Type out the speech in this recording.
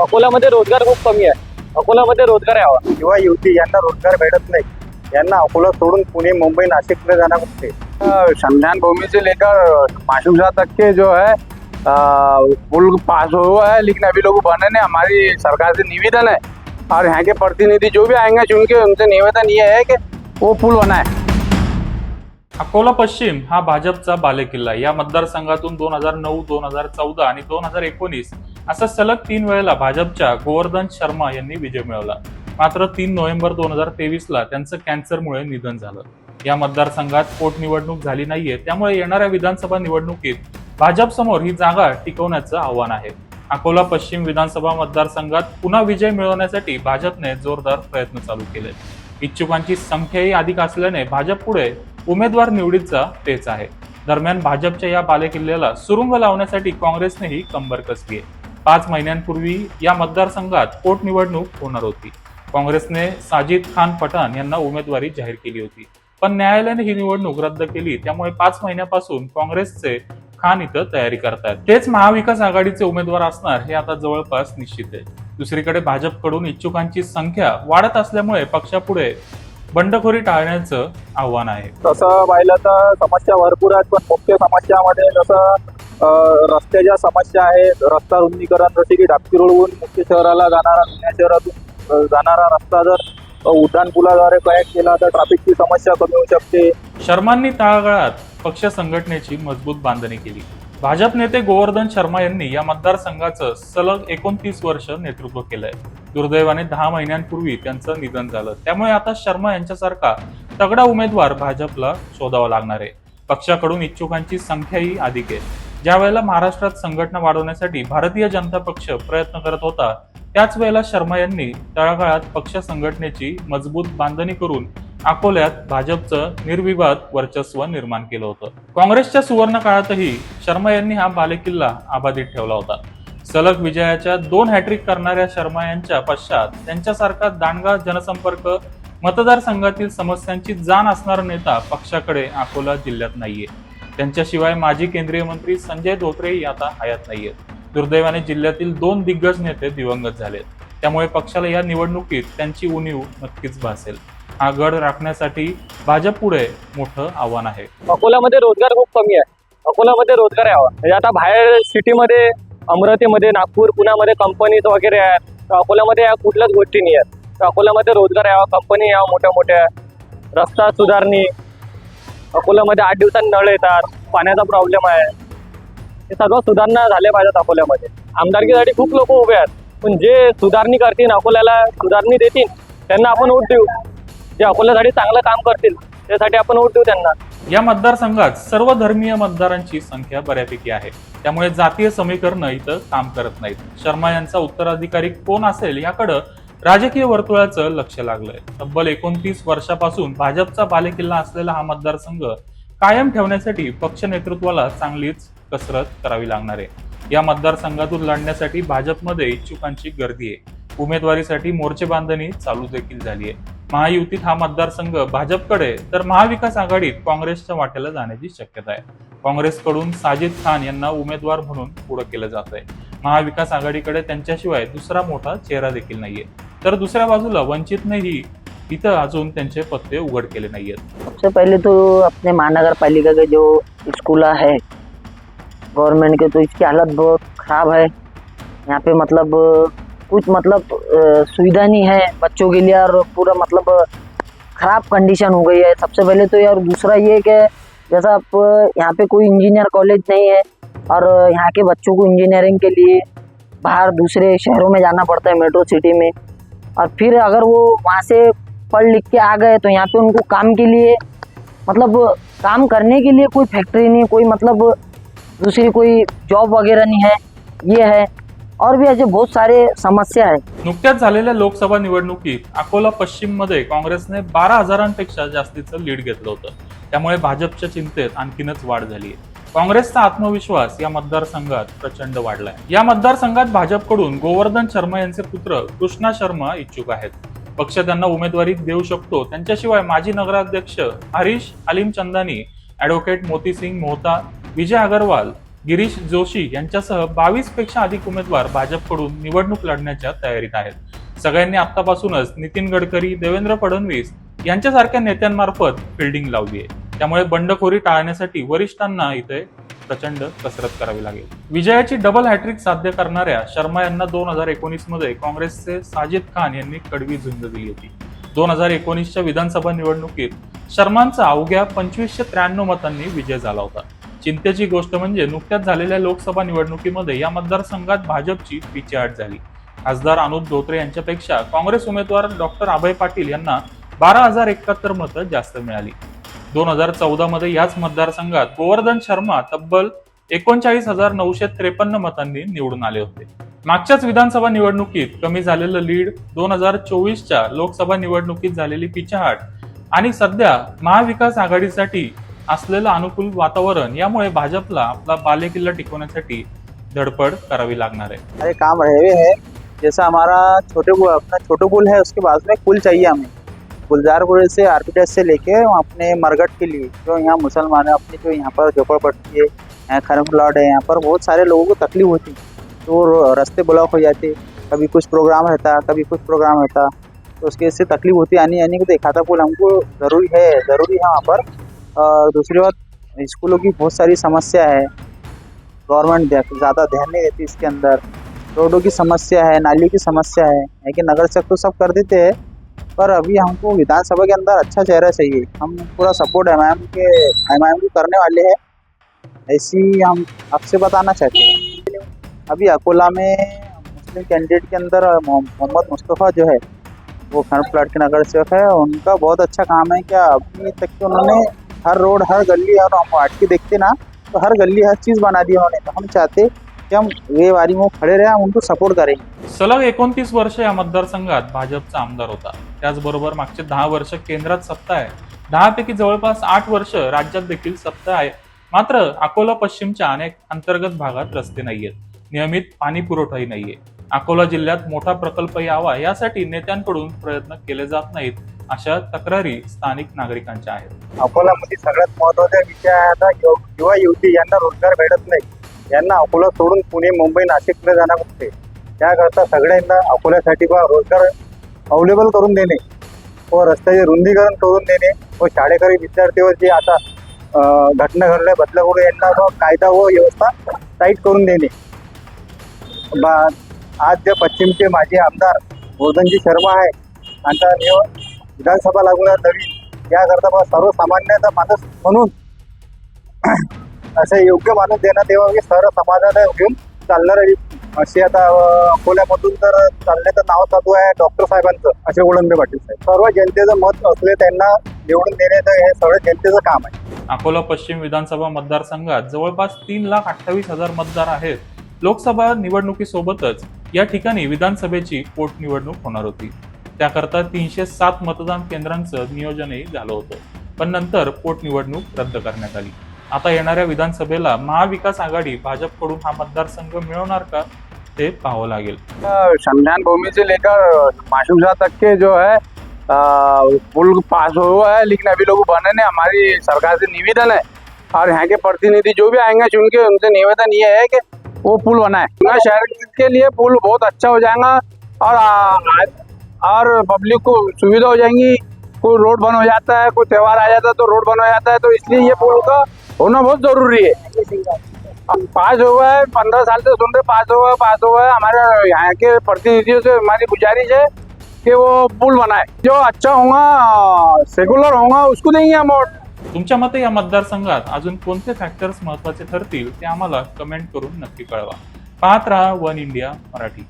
अकोल्यामध्ये रोजगार खूप कमी आहे. अकोल्यामध्ये रोजगार यावा युवा युवती यांना रोजगार भेटत नाही. यांना अकोला सोडून पुणे मुंबई नाशिककडे जाना पड़ते संविधान भूमि से लेकर माशुजा तक के जो है पुल पास हुआ है लेकिन अभी लोग बने नहीं हमारी सरकार से निवेदन है। और यहाँ के प्रतिनिधि जो भी आएंगे चुन के उनसे निवेदन ये है कि वो पुल बनाए अकोला पश्चिम हा भाजपचा बालेकिल्ला या मतदारसंघातून दोन हजार नऊ दोन हजार चौदा आणि दोन हजार एकोणीस असा सलग तीन वेळेला भाजपच्या गोवर्धन शर्मा यांनी विजय मिळवला. मात्र तीन नोव्हेंबर दोन हजार तेवीस ला त्यांचं कॅन्सरमुळे निधन झालं. या मतदारसंघात पोटनिवडणूक झाली नाहीये त्यामुळे येणाऱ्या विधानसभा निवडणुकीत भाजप समोर ही जागा टिकवण्याचं आव्हान आहे. अकोला पश्चिम विधानसभा मतदारसंघात पुन्हा विजय मिळवण्यासाठी भाजपने जोरदार प्रयत्न चालू केले. इच्छुकांची संख्याही अधिक असल्याने भाजप पुढे उमेदवार निवडीचा तेच आहे. दरम्यान भाजपच्या या बालेकिल्ल्याला सुरुंग लावण्यासाठी काँग्रेसनेही कंबर कसली आहे. पाच महिन्यांपूर्वी या मतदारसंघात पोटनिवडणूक होणार होती. काँग्रेसने साजिद खान पठाण यांना उमेदवारी जाहीर केली होती. पण न्यायालयाने ही निवडणूक रद्द केली. त्यामुळे पाच महिन्यापासून काँग्रेसचे खान इथं तयारी करतात तेच महाविकास आघाडीचे उमेदवार असणार हे आता जवळपास निश्चित आहे. दुसरीकडे भाजपकडून इच्छुकांची संख्या वाढत असल्यामुळे पक्षापुढे बंडखोरी टाळण्याचं आव्हान आहे. तसं पाहिलं तर समस्या भरपूर आहेत पण मुख्य समस्यामध्ये जसं रस्त्या ज्या समस्या आहेत रस्ता रुंदीकरण जसे की डाबकी रोडवरून मुख्य शहराला जाणारा जुन्या शहरातून जाणारा रस्ता जर उड्डाण पुलाद्वारे कनेक्ट केला तर ट्रॅफिकची समस्या कमी होऊ शकते. शर्मांनी तळागाळात पक्ष संघटनेची मजबूत बांधणी केली. भाजप नेते गोवर्धन शर्मा यांनी या मतदारसंघाचं सलग एकोणतीस वर्ष नेतृत्व केलंय. दुर्दैवाने दहा महिन्यांपूर्वी त्यांचं निधन झालं. त्यामुळे आता शर्मा यांच्यासारखा तगडा उमेदवार भाजपला शोधावा लागणार आहे. पक्षाकडून इच्छुकांची संख्याही अधिक आहे. ज्या वेळेला महाराष्ट्रात संघटना वाढवण्यासाठी भारतीय जनता पक्ष प्रयत्न करत होता त्याच वेळेला शर्मा यांनी तळागाळात पक्ष संघटनेची मजबूत बांधणी करून अकोल्यात भाजपचं निर्विवाद वर्चस्व निर्माण केलं होतं. काँग्रेसच्या सुवर्ण काळातही शर्मा यांनी हा बालेकिल्ला आबाधित ठेवला होता. सलग विजयाच्या दोन हॅट्रिक करणाऱ्या शर्मा यांच्या पश्चात त्यांच्यासारखा दांडगा जनसंपर्क मतदारसंघातील समस्यांची जाण असणारा नेता पक्षाकडे अकोला जिल्ह्यात नाहीये. त्यांच्याशिवाय माजी केंद्रीय मंत्री संजय धोत्रेही आता हयात नाहीयेत. दुर्दैवाने जिल्ह्यातील दोन दिग्गज नेते दिवंगत झालेत. त्यामुळे पक्षाला या निवडणुकीत त्यांची उणीव नक्कीच भासेल. हा गड राखण्यासाठी भाजप पुढे मोठं आव्हान आहे. अकोल्यामध्ये रोजगार खूप कमी आहे. अकोल्यामध्ये रोजगार यावा म्हणजे आता बाहेर सिटीमध्ये अमरावतीमध्ये नागपूर पुण्यामध्ये कंपनीज वगैरे आहेत. तर अकोल्यामध्ये या कुठल्याच गोष्टी नाही आहेत. तर अकोल्यामध्ये रोजगार यावा कंपनी यावं मोठ्या मोठ्या रस्ता सुधारणी अकोल्यामध्ये आठ दिवसांनी नळ येतात पाण्याचा प्रॉब्लेम आहे. हे सगळं सुधारणा झाल्या पाहिजेत अकोल्यामध्ये. आमदारकीसाठी खूप लोक उभे आहेत. पण जे सुधारणी करतील अकोल्याला सुधारणी देतील त्यांना आपण वोट देऊ. जे अकोल्यासाठी चांगलं काम करतील त्यासाठी आपण वोट देऊ त्यांना. या मतदारसंघात सर्व धर्मीय मतदारांची संख्या बऱ्यापैकी आहे. त्यामुळे जातीय समीकरण इथं काम करत नाहीत. शर्मा यांचा उत्तराधिकारी कोण असेल याकडं राजकीय वर्तुळाचं लक्ष लागलंय. तब्बल एकोणतीस वर्षापासून भाजपचा बालेकिल्ला असलेला हा मतदारसंघ कायम ठेवण्यासाठी पक्ष नेतृत्वाला चांगलीच कसरत करावी लागणार आहे. या मतदारसंघातून लढण्यासाठी भाजपमध्ये इच्छुकांची गर्दी आहे. उमेदवारीसाठी मोर्चे बांधणी चालू देखील झाली आहे. महायुतीत हा मतदारसंघ भाजपकडे तर महाविकास आघाडीत काँग्रेसच्या वाट्याला जाण्याची शक्यता आहे. काँग्रेसकडून साजिद खान यांना उमेदवार म्हणून पुढे केलं जात आहे महाविकास आघाडीकडे त्यांच्याशिवाय दुसरा मोठा चेहरा देखील नाहीये. तर दुसऱ्या बाजूला वंचितनेही इथं अजून त्यांचे पत्ते उघड केले नाहीयेत. सबसे पहले तो अपने महानगर पालिका के जो स्कूल है गवर्नमेंट के तो इसकी हालत बहुत ख़राब है। यहाँ पे मतलब कुछ मतलब सुविधा नहीं है बच्चों के लिए और पूरा मतलब ख़राब कंडीशन हो गई है। सबसे पहले तो यार दूसरा ये कि जैसा आप यहाँ पे कोई इंजीनियर कॉलेज नहीं है और यहाँ के बच्चों को इंजीनियरिंग के लिए बाहर दूसरे शहरों में जाना पड़ता है मेट्रो सिटी में। और फिर अगर वो वहाँ से पढ़ लिख के आ गए तो यहाँ पे उनको काम के लिए मतलब काम करने के लिए कोई फैक्ट्री नहीं कोई मतलब दूसरी कोई जॉब वगैरह नहीं है ये है। और भी ऐसे बहुत सारे समस्या है। नुकत्याच झालेल्या लोकसभा निवडणुकीत अकोला पश्चिममध्ये काँग्रेसने बारा हजारांपेक्षा जास्तीचं लीड घेतलं होतं. त्यामुळे भाजपच्या चिंतेत आणखीनच वाढ झाली आहे. काँग्रेसचा आत्मविश्वास या मतदारसंघात प्रचंड वाढलाय. या मतदारसंघात भाजपकडून गोवर्धन शर्मा यांचे पुत्र कृष्णा शर्मा इच्छुक आहेत. पक्ष त्यांना उमेदवारी देऊ शकतो. त्यांच्याशिवाय माजी नगराध्यक्ष हरीश अलीम चंदानी ऍडव्होकेट मोतीसिंग मोहता विजय अगरवाल गिरीश जोशी यांच्यासह बावीसपेक्षा अधिक उमेदवार भाजपकडून निवडणूक लढण्याच्या तयारीत आहेत. सगळ्यांनी आतापासूनच नितीन गडकरी देवेंद्र फडणवीस यांच्यासारख्या नेत्यांमार्फत फिल्डिंग लावली आहे त्यामुळे बंडखोरी टाळण्यासाठी वरिष्ठांना इथे प्रचंड कसरत करावी लागेल. विजयाची डबल हॅट्रिक साध्य करणाऱ्या शर्मा यांना दोन हजार एकोणीसमध्ये काँग्रेसचे साजिद खान यांनी कडवी झुंज दिली होती. दोन हजार एकोणीसच्या विधानसभा निवडणुकीत शर्मांचा अवघ्या पंचवीसशे त्र्याण्णव मतांनी विजय झाला होता. चिंतेची गोष्ट म्हणजे नुकत्याच झालेल्या लोकसभा निवडणुकीमध्ये या मतदारसंघात भाजपची पिछेहाट झाली. खासदार अनुप धोत्रे यांच्यापेक्षा काँग्रेस उमेदवार डॉक्टर अभय पाटील यांना बारा हजार एकाहत्तर मतं जास्त मिळाली. दोन हजार चौदा मध्ये याच मतदारसंघात गोवर्धन शर्मा तब्बल एकोणचाळीस हजार नऊशे त्रेपन्न मतांनी निवडून आले होते. मागच्याच विधानसभा निवडणुकीत कमी झालेलं लीड दोन हजार चोवीसच्या लोकसभा निवडणुकीत झालेली पिछाहाट आणि सध्या महाविकास आघाडीसाठी असलेलं अनुकूल वातावरण यामुळे भाजपला आपला बालेकिल्ला टिकवण्यासाठी धडपड करावी लागणार आहे. अरे काम रहे है जैसा हमारा छोटे अपना छोटे पुल है उसके बाजू में पुल चाहिए हमें. गुलजारपुर से आरपीटेस से लेके अपने मरगट के लिए, जो यहाँ मुसलमान है, अपनी जो यहाँ पर झोपड़पट्टी है खरम प्लॉट है, यहाँ पर बहुत सारे लोगों को तकलीफ़ होती तो रास्ते ब्लॉक हो जाते, कभी कुछ प्रोग्राम रहता, कभी कुछ प्रोग्राम रहता तो उसके से तकलीफ़ होती आने आने को एक आधा पुल हमको, ज़रूरी है ज़रूरी है वहाँ पर। दूसरी बात, स्कूलों की बहुत सारी समस्या है। गवर्नमेंट ज़्यादा ध्यान नहीं देती इसके अंदर। रोडों की समस्या है, नाली की समस्या है कि नगर से तो सब कर देते हैं पर अभी हमको विधानसभा के अंदर अच्छा चेहरा चाहिए। हम पूरा support M I M K M I M को करने वाले हैं। ऐसी हम आपसे बताना चाहते हैं। अभी अकोला में मुस्लिम कैंडिडेट के अंदर मोहम्मद मुस्तफ़ा जो है, वो खंड प्लाट के नगर सेवक है। उनका बहुत अच्छा काम है क्या? अभी तक के उन्होंने हर रोड, हर गली, और हम हट के देखते ना तो हर गली हर चीज़ बना दी उन्होंने। तो हम चाहते कि हम वे वारी में खड़े रहे हम उनको सपोर्ट करें सलग एकोणतीस वर्ष या मतदारसंघात भाजपचा आमदार होता. त्याचबरोबर मागचे दहा वर्ष केंद्रात सत्ता आहे. दहा पैकी जवळपास आठ वर्ष राज्यात देखील सत्ता आहे. मात्र अकोला पश्चिमच्या अनेक अंतर्गत भागात रस्ते नाहीयेत. नियमित पाणी पुरवठाही नाहीये. अकोला जिल्ह्यात मोठा प्रकल्प यावा यासाठी नेत्यांकडून प्रयत्न केले जात नाहीत अशा तक्रारी स्थानिक नागरिकांच्या आहेत. अकोल्यामध्ये सगळ्यात महत्त्वाचा विषय आहे आता युवा युवती यांना रोजगार भेटत नाही. यांना अकोला सोडून पुणे मुंबई नाशिककडे जाणार होते. त्याकरता सगळ्यांना अकोल्यासाठी बा रोजगार अवेलेबल करून देणे व रस्त्याचे रुंदीकरण करून देणे व शाळेकरी विद्यार्थीवर जे आता घटना घडल्या बदलापूर यांना व कायदा व व्यवस्था टाईट करून देणे. बा आज जे पश्चिमचे माजी आमदार गोर्धनजी शर्मा आहे आता निव- विधानसभा लागून नवीन. याकरता बा सर्वसामान्याचा माणूस म्हणून असे योग्य मानून देण्यात तेव्हा की सर्व समाजाला घेऊन चालणार अशी आता अकोल्यामधून तर चालण्याचं नाव चालू आहे डॉक्टर साहेबांचं असे गोळंबे पाटील साहेब. सर्व जनतेचं मत असले त्यांना निवडून देण्याचं हे सगळं जनतेचं काम आहे. अकोला पश्चिम विधानसभा मतदारसंघात जवळपास तीन लाख अठ्ठावीस हजार मतदार आहेत. लोकसभा निवडणुकीसोबतच या ठिकाणी विधानसभेची पोटनिवडणूक होणार होती. त्याकरता तीनशे सात मतदान केंद्रांचं नियोजनही झालं होतं. पण नंतर पोटनिवडणूक रद्द करण्यात आली. आता येणाऱ्या विधानसभेला महाविकास आघाडी भाजपकडून हा मतदारसंघ मिळवणार का ते पाहावं लागेल. शमशान भूमि से लेकर माशुजा तक के जो है पुल पास हुआ है, लेकिन अभी लोग बने नहीं, हमारी सरकार से निवेदन है। और यहाँ के प्रतिनिधि जो भी आएँगे चुन के उनसे निवेदन ये है कि वो पुल बनाए। ना शहर के लिए पुल बहुत अच्छा हो जाएगा, और और पब्लिक को सुविधा हो जाएँगी, कोई रोड बंद हो जाता है, कोई त्यौहार आ जाता है तो रोड बंद हो जाता है तो इसलिए ये पुल का होना बहुत जरूरी है। अब पास हुआ है पंद्रह साल से सुन रहे पास हुआ है पास हुआ है हमारे यहाँ के प्रतिनिधियों से हमारी गुजारिश है कि वो पुल बनाए। जो अच्छा होगा सेकुलर होगा उसको देंगे हम वोट तुमच्या मते या मतदारसंघात अजून कोणते फॅक्टर्स महत्त्वाचे ठरतील ते आम्हाला कमेंट करून नक्की कळवा. पाहत राहा वन इंडिया मराठी.